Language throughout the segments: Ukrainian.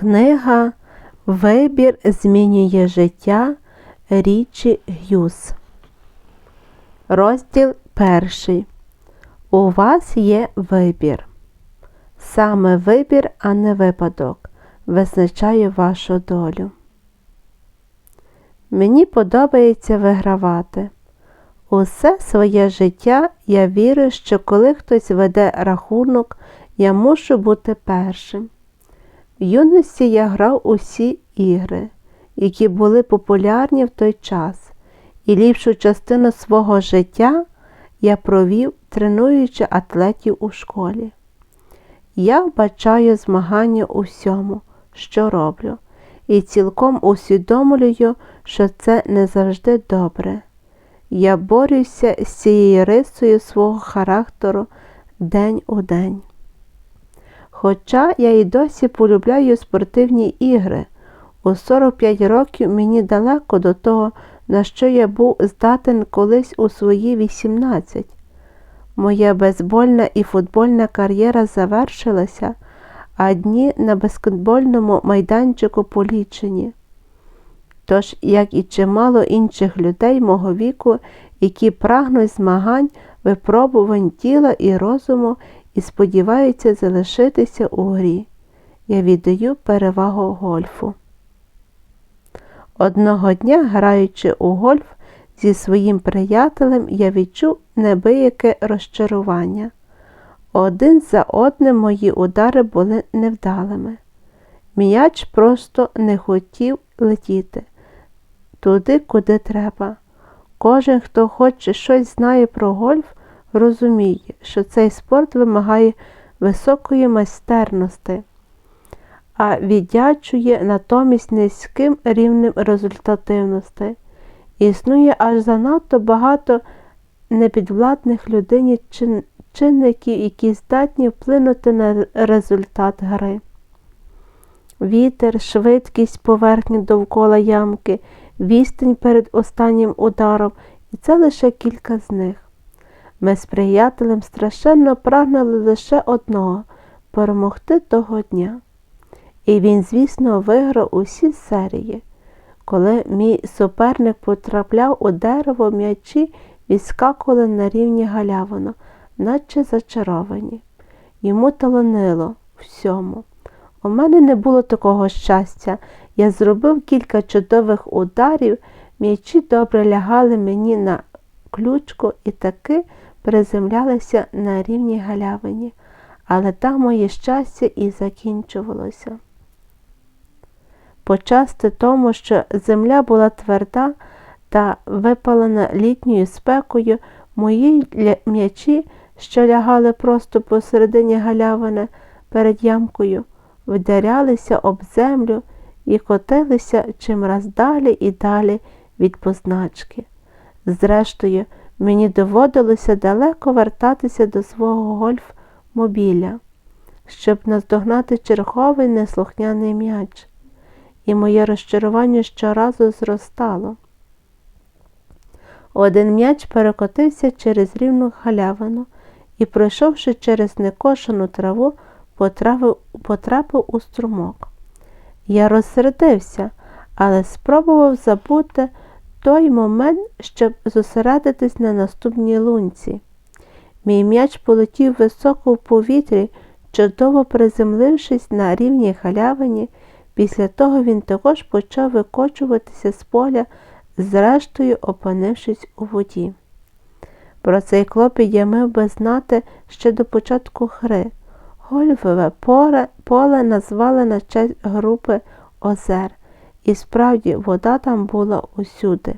Книга Вибір змінює життя Річі Гюс. Розділ перший. У вас є вибір. Саме вибір, а не випадок, визначає вашу долю. Мені подобається вигравати. Усе своє життя я вірю, що коли хтось веде рахунок, я мушу бути першим. В юності я грав усі ігри, які були популярні в той час, і ліпшу частину свого життя я провів, тренуючи атлетів у школі. Я вбачаю змагання у всьому, що роблю, і цілком усвідомлюю, що це не завжди добре. Я борюся з цією рисою свого характеру день у день. Хоча я і досі полюбляю спортивні ігри, у 45 років мені далеко до того, на що я був здатен колись у свої 18. Моя бейсбольна і футбольна кар'єра завершилася, а дні на баскетбольному майданчику полічені. Тож, як і чимало інших людей мого віку, які прагнуть змагань, випробувань тіла і розуму і сподіваються залишитися у грі. Я віддаю перевагу гольфу. Одного дня, граючи у гольф зі своїм приятелем, я відчув небияке розчарування. Один за одним мої удари були невдалими. М'яч просто не хотів летіти туди, куди треба. Кожен, хто хоче щось знає про гольф, розуміє, що цей спорт вимагає високої майстерності, а віддячує натомість низьким рівнем результативності. Існує аж занадто багато непідвладних людині чинників, які здатні вплинути на результат гри. Вітер, швидкість поверхні довкола ямки, відстань перед останнім ударом, і це лише кілька з них. Ми з приятелем страшенно прагнули лише одного перемогти того дня. І він, звісно, виграв усі серії. Коли мій суперник потрапляв у дерево, м'ячі відскакували на рівні галявину, наче зачаровані. Йому таланило всьому. У мене не було такого щастя. Я зробив кілька чудових ударів, м'ячі добре лягали мені на ключку і таки приземлялися на рівні галявині, але там моє щастя і закінчувалося. Почасти тому, що земля була тверда та випалена літньою спекою, мої м'ячі, що лягали просто посередині галявини перед ямкою, вдарялися об землю і котилися чимраз далі і далі від позначки. Зрештою, мені доводилося далеко вертатися до свого гольф-мобіля, щоб наздогнати черговий неслухняний м'яч, і моє розчарування щоразу зростало. Один м'яч перекотився через рівну халявину і, пройшовши через некошену траву, потрапив, потрапив у струмок. Я розсердився, але спробував забути той момент, щоб зосередитись на наступній лунці. Мій м'яч полетів високо в повітрі, чудово приземлившись на рівній халявині, після того він також почав викочуватися з поля, зрештою опинившись у воді. Про цей клопіт я мив би знати ще до початку гри. Гольфове поле, назвали на честь групи озер, і справді вода там була усюди.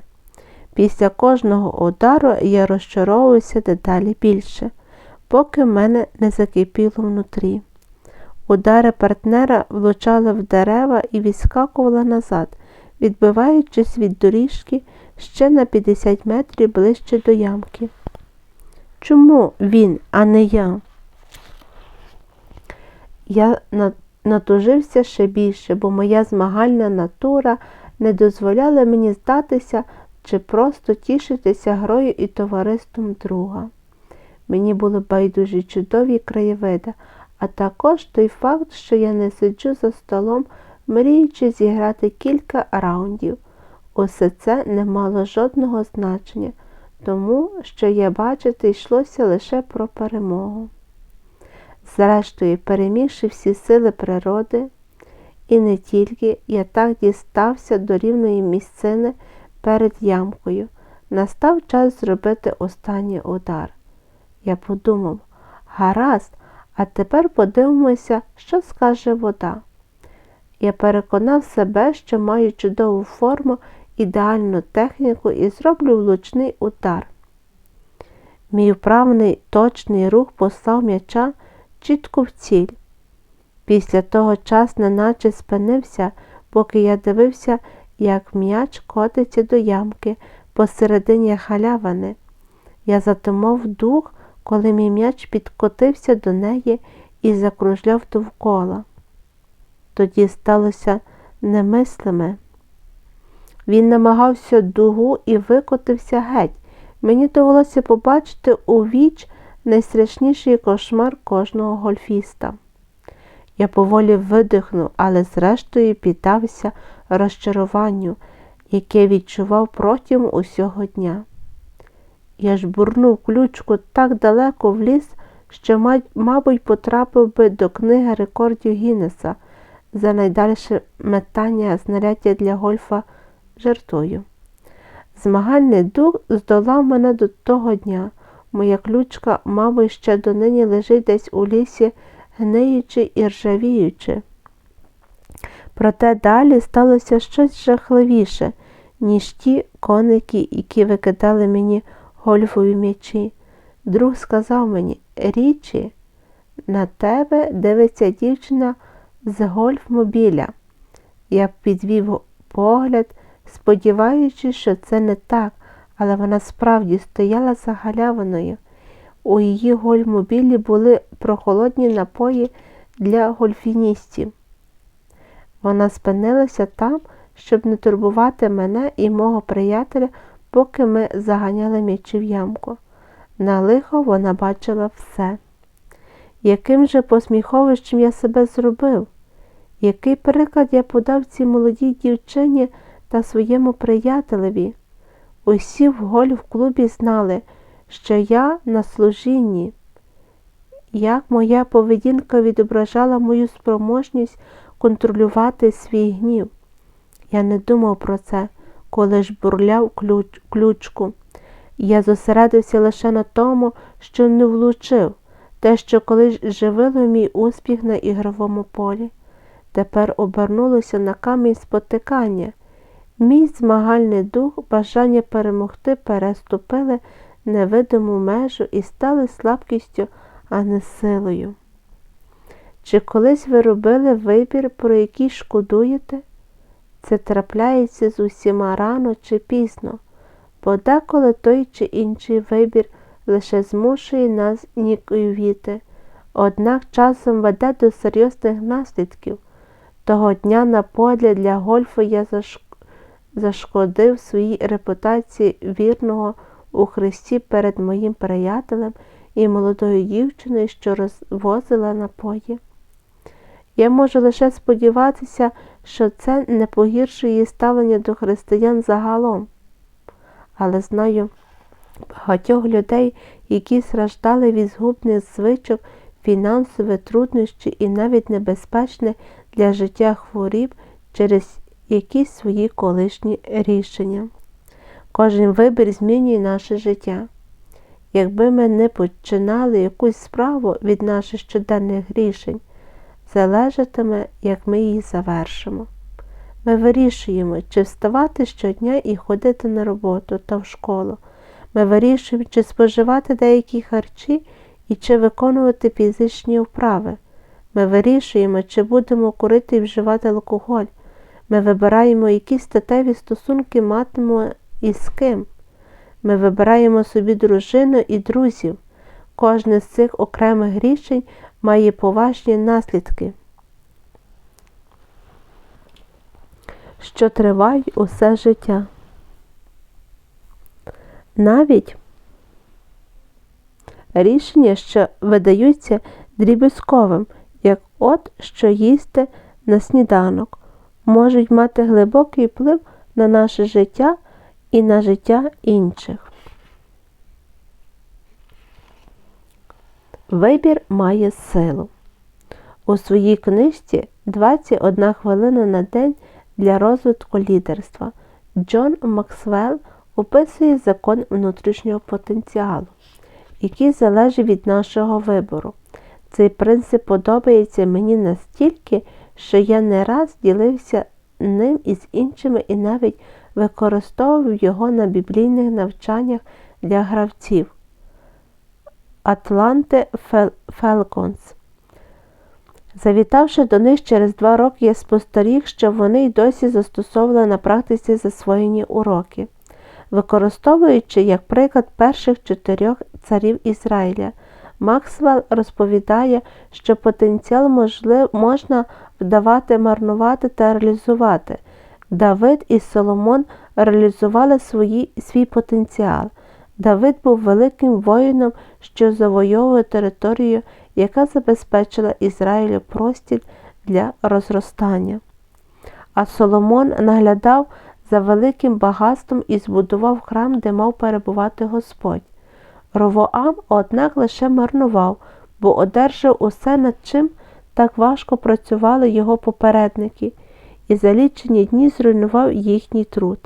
Після кожного удару я розчаровувався дедалі більше, поки в мене не закипіло внутрі. Удари партнера влучали в дерева і відскакували назад, відбиваючись від доріжки ще на 50 метрів ближче до ямки. Чому він, а не я? Я натужився ще більше, бо моя змагальна натура не дозволяла мені здатися чи просто тішитися грою і товариством друга. Мені були байдужі чудові краєвиди, а також той факт, що я не сиджу за столом мріючи зіграти кілька раундів. Усе це не мало жодного значення, тому що я бачити йшлося лише про перемогу. Зрештою, перемігши всі сили природи, і не тільки я так дістався до рівної місцини перед ямкою. Настав час зробити останній удар. Я подумав, гаразд, а тепер подивимося, що скаже вода. Я переконав себе, що маю чудову форму, ідеальну техніку і зроблю влучний удар. Мій вправний точний рух послав м'яча чітко в ціль. Після того час неначе спинився, поки я дивився, як м'яч котиться до ямки посередині халявини. Я затимав дух, коли мій м'яч підкотився до неї і закружляв довкола. Тоді сталося немислиме. Він намагався дугу і викотився геть. Мені довелося побачити у віч найстрашніший кошмар кожного гольфіста. Я поволі видихнув, але зрештою піддався розчаруванню, яке відчував протягом усього дня. Я ж бурнув ключку так далеко в ліс, що, мабуть, потрапив би до книги рекордів Гіннеса за найдальше метання знаряддя для гольфа жертвою. Змагальний дух здолав мене до того дня. Моя ключка, мабуть, ще донині лежить десь у лісі, гниючи і ржавіючи. Проте далі сталося щось жахливіше, ніж ті коники, які викидали мені гольфові м'ячі. Друг сказав мені Річі, на тебе дивиться дівчина з гольфмобіля. Я підвів погляд, сподіваючись, що це не так, але вона справді стояла за галявиною. У її гольфмобілі були прохолодні напої для гольфіністів. Вона спинилася там, щоб не турбувати мене і мого приятеля, поки ми заганяли м'ячі в ямку. На лихо вона бачила все. Яким же посміховищем я себе зробив? Який приклад я подав цій молодій дівчині та своєму приятелеві? Усі в гольф-клубі знали, що я на служінні, як моя поведінка відображала мою спроможність контролювати свій гнів. Я не думав про це, коли ж бурляв ключ, ключку. Я зосередився лише на тому, що не влучив, те, що колись живило мій успіх на ігровому полі. Тепер обернулося на камінь спотикання. Мій змагальний дух, бажання перемогти переступили невидиму межу і стали слабкістю, а не силою. Чи колись ви робили вибір, про який шкодуєте? Це трапляється з усіма рано чи пізно, бо деколи той чи інший вибір лише змушує нас ніковіти, однак часом веде до серйозних наслідків. Того дня на полі для гольфу я зашкодив своїй репутації вірного у Христі перед моїм приятелем і молодою дівчиною, що розвозила напої. Я можу лише сподіватися, що це не погіршує її ставлення до християн загалом, але знаю багатьох людей, які страждали від згубних звичок, фінансові труднощі і навіть небезпечне для життя хворіб через якісь свої колишні рішення. Кожен вибір змінює наше життя. Якби ми не починали якусь справу від наших щоденних рішень, залежатиме, як ми її завершимо. Ми вирішуємо, чи вставати щодня і ходити на роботу та в школу. Ми вирішуємо, чи споживати деякі харчі і чи виконувати фізичні вправи. Ми вирішуємо, чи будемо курити і вживати алкоголь. Ми вибираємо, які статеві стосунки матимемо і з ким. Ми вибираємо собі дружину і друзів. Кожне з цих окремих рішень має поважні наслідки, що тривають усе життя. Навіть рішення, що видаються дріб'язковим, як от що їсти на сніданок, можуть мати глибокий вплив на наше життя і на життя інших. Вибір має силу. У своїй книжці 21 хвилина на день для розвитку лідерства Джон Максвелл описує закон внутрішнього потенціалу, який залежить від нашого вибору. Цей принцип подобається мені настільки, що я не раз ділився ним із іншими і навіть використовував його на біблійних навчаннях для гравців. Атланти Фелконс. Завітавши до них через два роки, я спостеріг, що вони й досі застосовували на практиці засвоєні уроки, використовуючи як приклад перших чотирьох царів Ізраїля. Максвелл розповідає, що потенціал можлив, можна вдавати, марнувати та реалізувати. Давид і Соломон реалізували свої, свій потенціал. Давид був великим воїном, що завойовує територію, яка забезпечила Ізраїлю простір для розростання. А Соломон наглядав за великим багатством і збудував храм, де мав перебувати Господь. Ровоам, однак, лише марнував, бо одержав усе, над чим так важко працювали його попередники, і за лічені дні зруйнував їхній труд.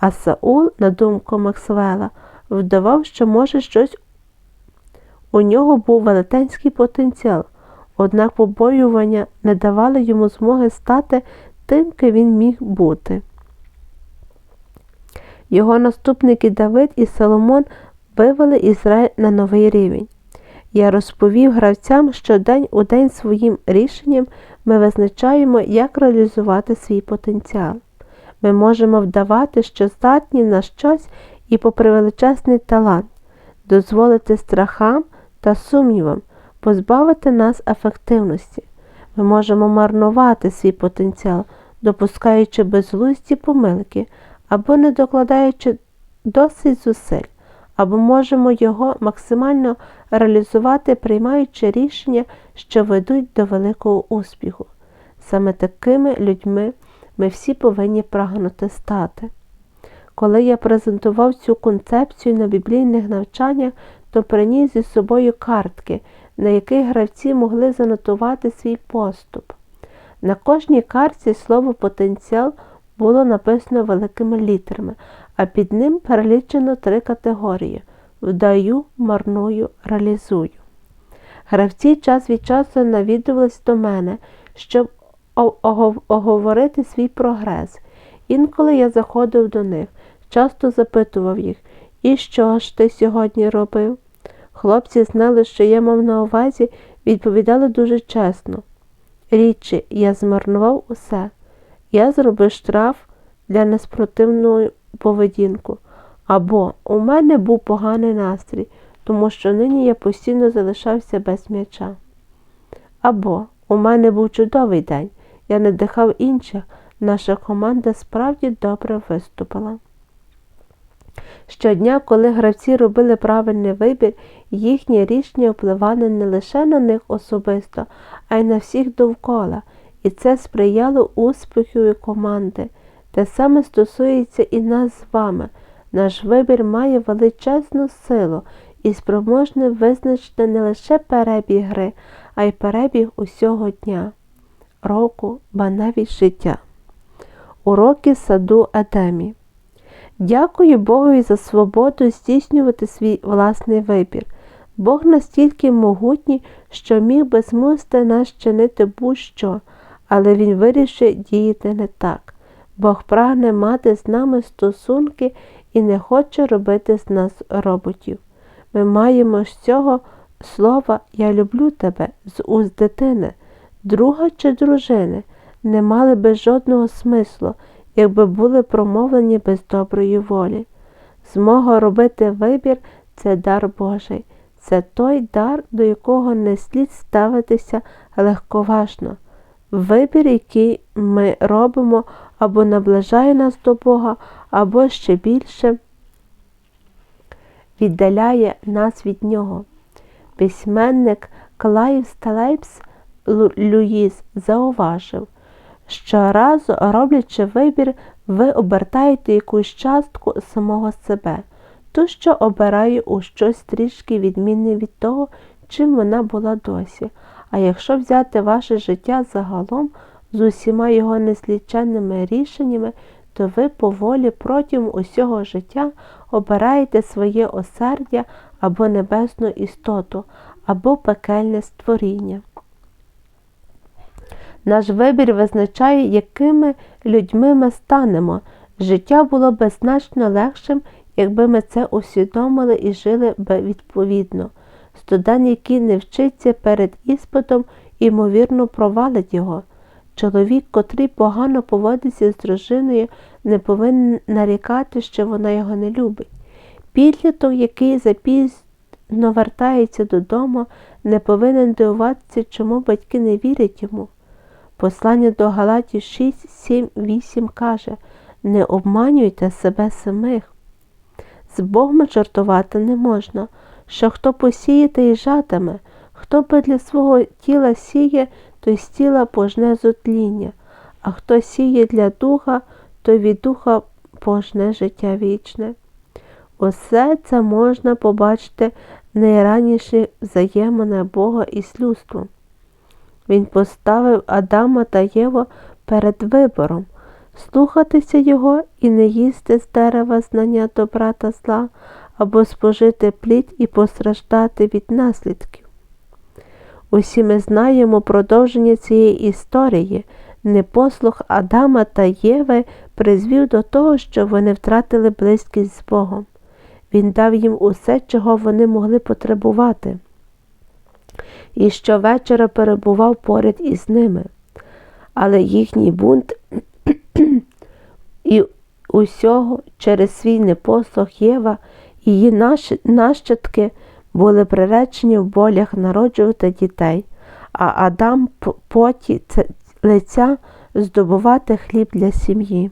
А Саул, на думку Максвела, вдавав, що може щось. У нього був велетенський потенціал, однак побоювання не давали йому змоги стати тим, ким він міг бути. Його наступники Давид і Соломон вивели Ізраїль на новий рівень. Я розповів гравцям, що день у день своїм рішенням ми визначаємо, як реалізувати свій потенціал. Ми можемо вдавати, що здатні на щось і попри величезний талант, дозволити страхам та сумнівам позбавити нас ефективності. Ми можемо марнувати свій потенціал, допускаючи безглузді помилки або не докладаючи досить зусиль, або можемо його максимально реалізувати, приймаючи рішення, що ведуть до великого успіху. Саме такими людьми ми всі повинні прагнути стати. Коли я презентував цю концепцію на біблійних навчаннях, то приніс зі собою картки, на яких гравці могли занотувати свій поступ. На кожній картці слово потенціал було написано великими літерами, а під ним перелічено три категорії вдаю, марную, реалізую. Гравці час від часу навідувались до мене, щоб оговорити свій прогрес. Інколи я заходив до них, часто запитував їх, і що ж ти сьогодні робив? Хлопці знали, що я мав на увазі, відповідали дуже чесно. Річі, я змарнував усе. Я зробив штраф для неспротивної поведінку. Або у мене був поганий настрій, тому що нині я постійно залишався без м'яча. Або у мене був чудовий день, я не дихав інших, наша команда справді добре виступила. Щодня, коли гравці робили правильний вибір, їхнє рішення впливали не лише на них особисто, а й на всіх довкола, і це сприяло успіху команди. Те саме стосується і нас з вами. Наш вибір має величезну силу і спроможне визначити не лише перебіг гри, а й перебіг усього дня, року, ба навіть життя. Уроки саду Едемі Дякую Богові за свободу здійснювати свій власний вибір. Бог настільки могутній, що міг би змусити нас чинити будь-що, але Він вирішив діяти не так. Бог прагне мати з нами стосунки і не хоче робити з нас роботів. Ми маємо з цього слова Я люблю тебе з уст дитини, друга чи дружини, не мали би жодного смислу якби були промовлені без доброї волі. Змога робити вибір це дар Божий, це той дар, до якого не слід ставитися легковажно. Вибір, який ми робимо, або наближає нас до Бога, або ще більше віддаляє нас від Нього. Письменник Клайв Сталейпс Луїс зауважив, Щоразу, роблячи вибір, ви обертаєте якусь частку самого себе, ту, що обирає у щось трішки відмінне від того, чим вона була досі. А якщо взяти ваше життя загалом з усіма його несліченними рішеннями, то ви поволі протягом усього життя обираєте своє осердя або небесну істоту, або пекельне створіння. Наш вибір визначає, якими людьми ми станемо. Життя було б значно легшим, якби ми це усвідомили і жили б відповідно. Студент, який не вчиться перед іспитом, ймовірно, провалить його. Чоловік, котрий погано поводиться з дружиною, не повинен нарікати, що вона його не любить. Підліток, який запізно вертається додому, не повинен дивуватися, чому батьки не вірять йому. Послання до Галатів 6, 7, 8 каже Не обманюйте себе самих. З Богом жартувати не можна, що хто посіє, той і жатиме, хто би для свого тіла сіє, той з тіла пожне зотління, а хто сіє для духа, той від духа пожне життя вічне. Усе це можна побачити в найраніших взаєминах Бога із людством. Він поставив Адама та Єву перед вибором слухатися його і не їсти з дерева знання добра та зла, або спожити плід і постраждати від наслідків. Усі ми знаємо продовження цієї історії. Непослух Адама та Єви призвів до того, що вони втратили близькість з Богом. Він дав їм усе, чого вони могли потребувати, і щовечора перебував поряд із ними. Але їхній бунт і усього через свій непослух Єва її нащадки були приречені в болях народжувати дітей, а Адам поті лиця здобувати хліб для сім'ї.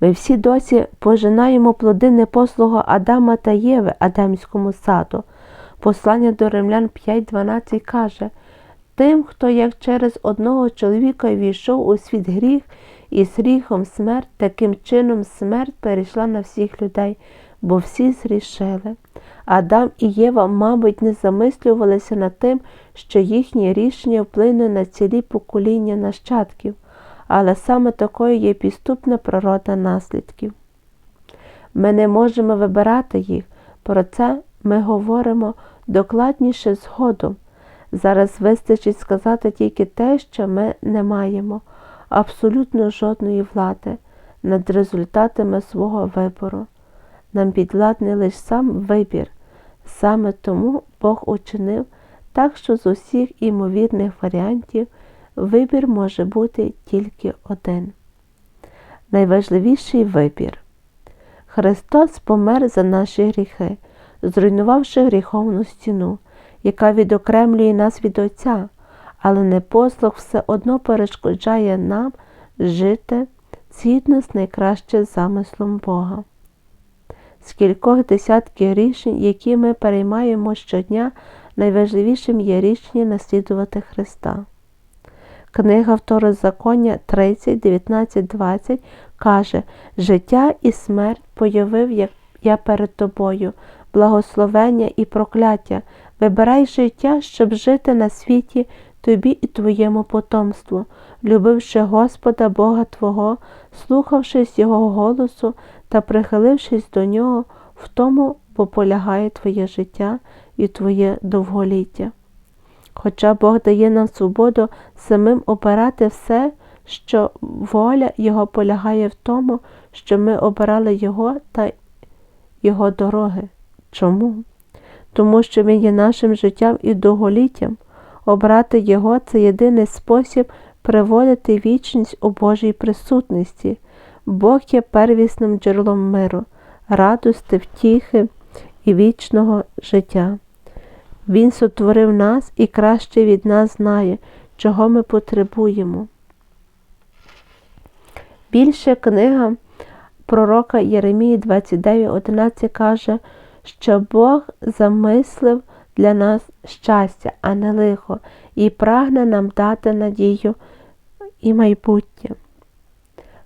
Ми всі досі пожинаємо плоди непослуга Адама та Єви Адамському саду. Послання до римлян 5.12 каже Тим, хто як через одного чоловіка війшов у світ гріх, і з гріхом смерть, таким чином смерть перейшла на всіх людей, бо всі зрішили. Адам і Єва, мабуть, не замислювалися над тим, що їхнє рішення вплине на цілі покоління нащадків, але саме такою є підступна природа наслідків. Ми не можемо вибирати їх, про це ми говоримо докладніше згодом. Зараз вистачить сказати тільки те, що ми не маємо абсолютно жодної влади над результатами свого вибору. Нам підладний лише сам вибір, саме тому Бог учинив так, що з усіх імовірних варіантів вибір може бути тільки один. Найважливіший вибір. Христос помер за наші гріхи, зруйнувавши гріховну стіну, яка відокремлює нас від Отця, але непослух все одно перешкоджає нам жити згідно з найкращим замислом Бога. З кількох десятків рішень, які ми переймаємо щодня, найважливішим є рішення наслідувати Христа. Книга Второзаконня 30, 19, 20 каже Життя і смерть появив я перед тобою, благословення і прокляття. Вибирай життя, щоб жити на світі тобі і твоєму потомству, любивши Господа Бога Твого, слухавшись Його голосу та прихилившись до нього, в тому бо полягає твоє життя і твоє довголіття. Хоча Бог дає нам свободу самим обирати все, що воля Його полягає в тому, що ми обирали Його та Його дороги. Чому? Тому що Він є нашим життям і довголіттям. Обрати Його це єдиний спосіб приводити вічність у Божій присутності. Бог є первісним джерелом миру, радости, втіхи і вічного життя. Він сотворив нас і краще від нас знає, чого ми потребуємо. Більше книга пророка Єремії 29.11 каже, що Бог замислив для нас щастя, а не лихо, і прагне нам дати надію і майбуття.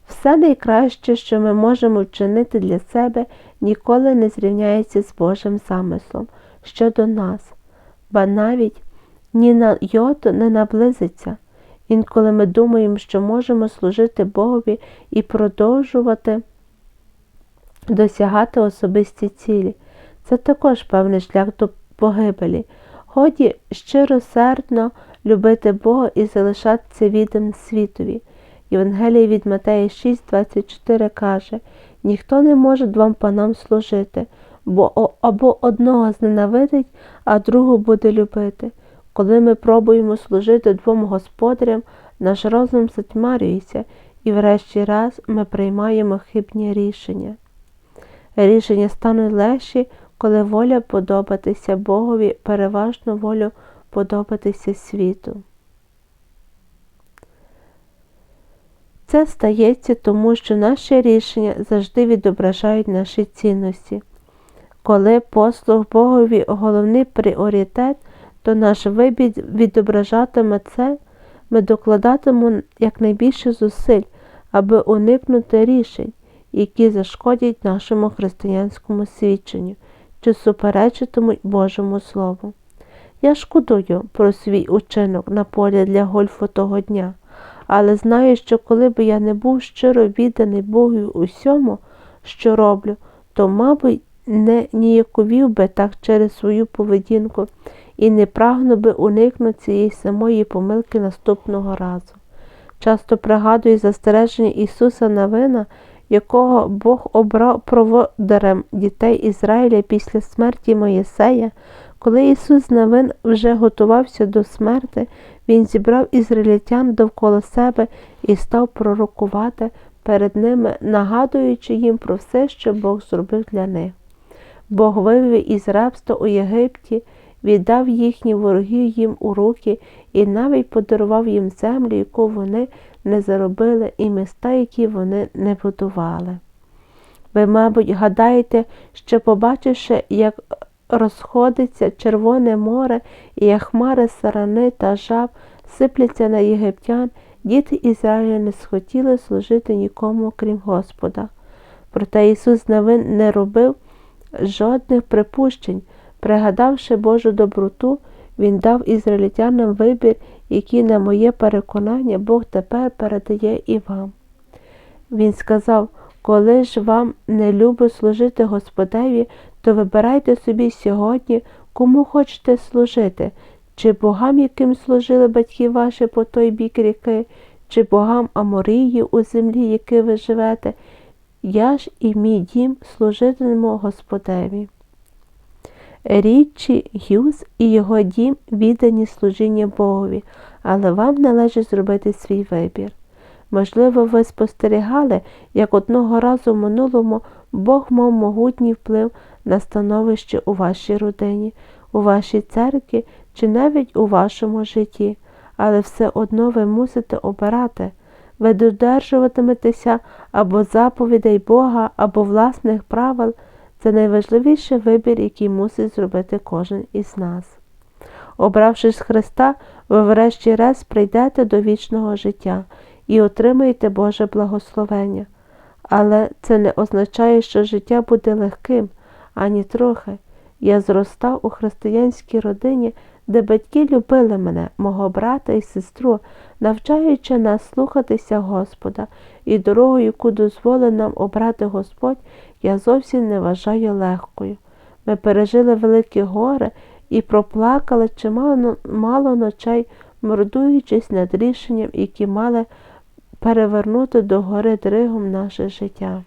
Все найкраще, що ми можемо вчинити для себе, ніколи не зрівняється з Божим замислом щодо нас, ба навіть ні на йоту не наблизиться. Інколи ми думаємо, що можемо служити Богові і продовжувати досягати особисті цілі. Це також певний шлях до погибелі. Годі щиросердно любити Бога і залишатися відданим світові. Євангеліє від Матея 6,24 каже Ніхто не може двом панам служити, бо або одного зненавидить, а другого буде любити. Коли ми пробуємо служити двом господарям, наш розум затьмарюється, і врешті раз ми приймаємо хибні рішення. Рішення стануть легші, коли воля подобатися Богові, переважно волю подобатися світу. Це стається тому, що наші рішення завжди відображають наші цінності. Коли послуг Богові головний пріоритет, то наш вибір відображатиме це, ми докладатимемо якнайбільше зусиль, аби уникнути рішень, які зашкодять нашому християнському свідченню чи суперечитимуть Божому Слову. Я шкодую про свій учинок на полі для гольфу того дня, але знаю, що коли б я не був щиро відданий Богу усьому, що роблю, то, мабуть, не ніяковів би так через свою поведінку і не прагнув би уникнути цієї самої помилки наступного разу. Часто пригадую застереження Ісуса Навина, якого Бог обрав проводарем дітей Ізраїля після смерті Моєсея, коли Ісус Навин вже готувався до смерти, Він зібрав ізраїльтян довкола себе і став пророкувати перед ними, нагадуючи їм про все, що Бог зробив для них. Бог вивів із рабства у Єгипті, віддав їхні вороги їм у руки і навіть подарував їм землю, яку вони не заробили, і міста, які вони не будували. Ви, мабуть, гадаєте, що, побачивши, як розходиться Червоне море, і як хмари сарани та жаб сипляться на єгиптян, діти Ізраїля не схотіли служити нікому, крім Господа. Проте Ісус Навин не робив жодних припущень, пригадавши Божу доброту, Він дав ізраїльтянам вибір, який, на моє переконання, Бог тепер передає і вам. Він сказав, коли ж вам не любить служити Господеві, то вибирайте собі сьогодні, кому хочете служити, чи богам, яким служили батьки ваші по той бік ріки, чи богам Аморії у землі, які ви живете, я ж і мій дім служитимемо Господеві. Річі Гюз і його дім віддані служіння Богові, але вам належить зробити свій вибір. Можливо, ви спостерігали, як одного разу в минулому Бог мав могутній вплив на становище у вашій родині, у вашій церкві чи навіть у вашому житті, але все одно ви мусите обирати. Ви додержуватиметеся або заповідей Бога, або власних правил. Це найважливіший вибір, який мусить зробити кожен із нас. Обравшись Христа, ви врешті-решт прийдете до вічного життя і отримаєте Боже благословення. Але це не означає, що життя буде легким, ані трохи. Я зростав у християнській родині, де батьки любили мене, мого брата і сестру, навчаючи нас слухатися Господа, і дорогу, яку дозволив нам обрати Господь, я зовсім не вважаю легкою. Ми пережили великі гори і проплакали чимало мало ночей, мордуючись над рішенням, які мали перевернути до гори дригом наше життя.